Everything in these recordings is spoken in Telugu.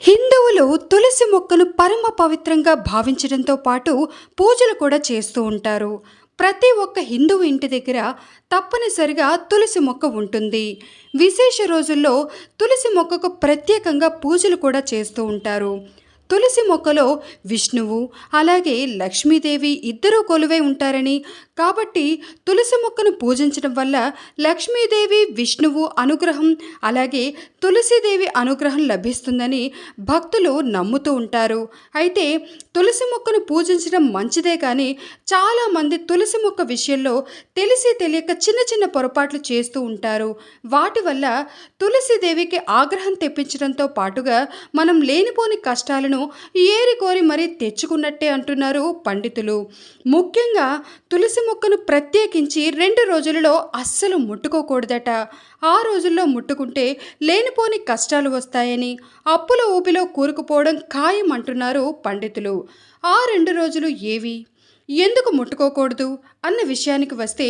హిందువులు తులసి మొక్కను పరమ పవిత్రంగా భావించడంతో పాటు పూజలు కూడా చేస్తూ ఉంటారు. ప్రతి ఒక్క హిందువు ఇంటి దగ్గర తప్పనిసరిగా తులసి మొక్క ఉంటుంది. విశేష రోజుల్లో తులసి మొక్కకు ప్రత్యేకంగా పూజలు కూడా చేస్తూ ఉంటారు. తులసి మొక్కలో విష్ణువు అలాగే లక్ష్మీదేవి ఇద్దరూ కొలువై ఉంటారని. కాబట్టి తులసి మొక్కను పూజించడం వల్ల లక్ష్మీదేవి విష్ణువు అనుగ్రహం అలాగే తులసిదేవి అనుగ్రహం లభిస్తుందని భక్తులు నమ్ముతూ ఉంటారు. అయితే తులసి మొక్కను పూజించడం మంచిదే కానీ చాలామంది తులసి మొక్క విషయంలో తెలిసి తెలియక చిన్న చిన్న పొరపాట్లు చేస్తూ ఉంటారు. వాటి వల్ల తులసిదేవికి ఆగ్రహం తెప్పించడంతో పాటుగా మనం లేనిపోని కష్టాలను ఏరి కోరి మరీ తెచ్చుకున్నట్టే అంటున్నారు పండితులు. ముఖ్యంగా తులసి మొక్కను ప్రత్యేకించి రెండు రోజులలో అస్సలు ముట్టుకోకూడదట. ఆ రోజుల్లో ముట్టుకుంటే లేనిపోని కష్టాలు వస్తాయని అప్పుల ఊపిలో కూరుకుపోవడం ఖాయం అంటున్నారు పండితులు. ఆ రెండు రోజులు ఏవి? ఎందుకు ముట్టుకోకూడదు అన్న విషయానికి వస్తే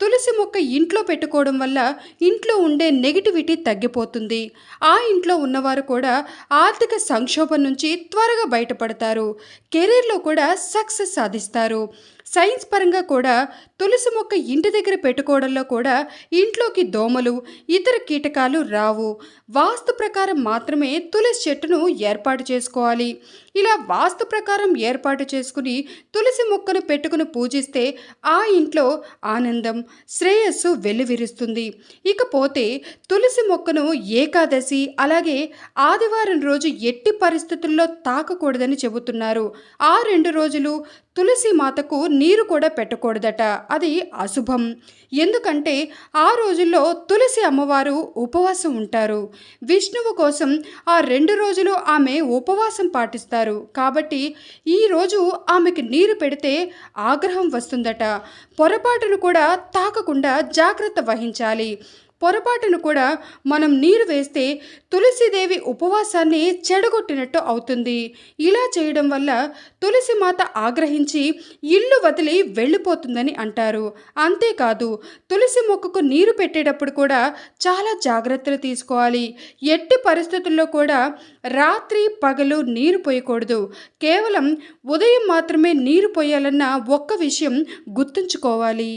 తులసి మొక్క ఇంట్లో పెట్టుకోవడం వల్ల ఇంట్లో ఉండే నెగిటివిటీ తగ్గిపోతుంది. ఆ ఇంట్లో ఉన్నవారు కూడా ఆర్థిక సంక్షోభం నుంచి త్వరగా బయటపడతారు. కెరీర్లో కూడా సక్సెస్ సాధిస్తారు. సైన్స్ పరంగా కూడా తులసి మొక్క ఇంటి దగ్గర పెట్టుకోవడంలో కూడా ఇంట్లోకి దోమలు ఇతర కీటకాలు రావు. వాస్తు ప్రకారం మాత్రమే తులసి చెట్టును ఏర్పాటు చేసుకోవాలి. ఇలా వాస్తు ప్రకారం ఏర్పాటు చేసుకుని తులసి మొక్కను పెట్టుకుని పూజిస్తే ఆ ఇంట్లో ఆనందం శ్రేయస్సు వెల్లువిరుస్తుంది. ఇకపోతే తులసి మొక్కను ఏకాదశి అలాగే ఆదివారం రోజు ఎట్టి పరిస్థితుల్లో తాకకూడదని చెబుతున్నారు. ఆ రెండు రోజులు తులసి మాతకు నీరు కూడా పెట్టకూడదట. అది అశుభం. ఎందుకంటే ఆ రోజుల్లో తులసి అమ్మవారు ఉపవాసం ఉంటారు. విష్ణువు కోసం ఆ రెండు రోజులు ఆమె ఉపవాసం పాటిస్తారు. కాబట్టి ఈరోజు ఆమెకి నీరు పెడితే ఆగ్రహం వస్తుందట. పొరపాటును కూడా తాకకుండా జాగ్రత్త వహించాలి. పొరపాటును కూడా మనం నీరు వేస్తే తులసిదేవి ఉపవాసాన్ని చెడగొట్టినట్టు అవుతుంది. ఇలా చేయడం వల్ల తులసి మాత ఆగ్రహించి ఇల్లు వదిలి వెళ్ళిపోతుందని అంటారు. అంతేకాదు తులసి మొక్కకు నీరు పెట్టేటప్పుడు కూడా చాలా జాగ్రత్తలు తీసుకోవాలి. ఎట్టి పరిస్థితుల్లో కూడా రాత్రి పగలు నీరు పోయకూడదు. కేవలం ఉదయం మాత్రమే నీరు పోయాలన్న ఒక్క విషయం గుర్తుంచుకోవాలి.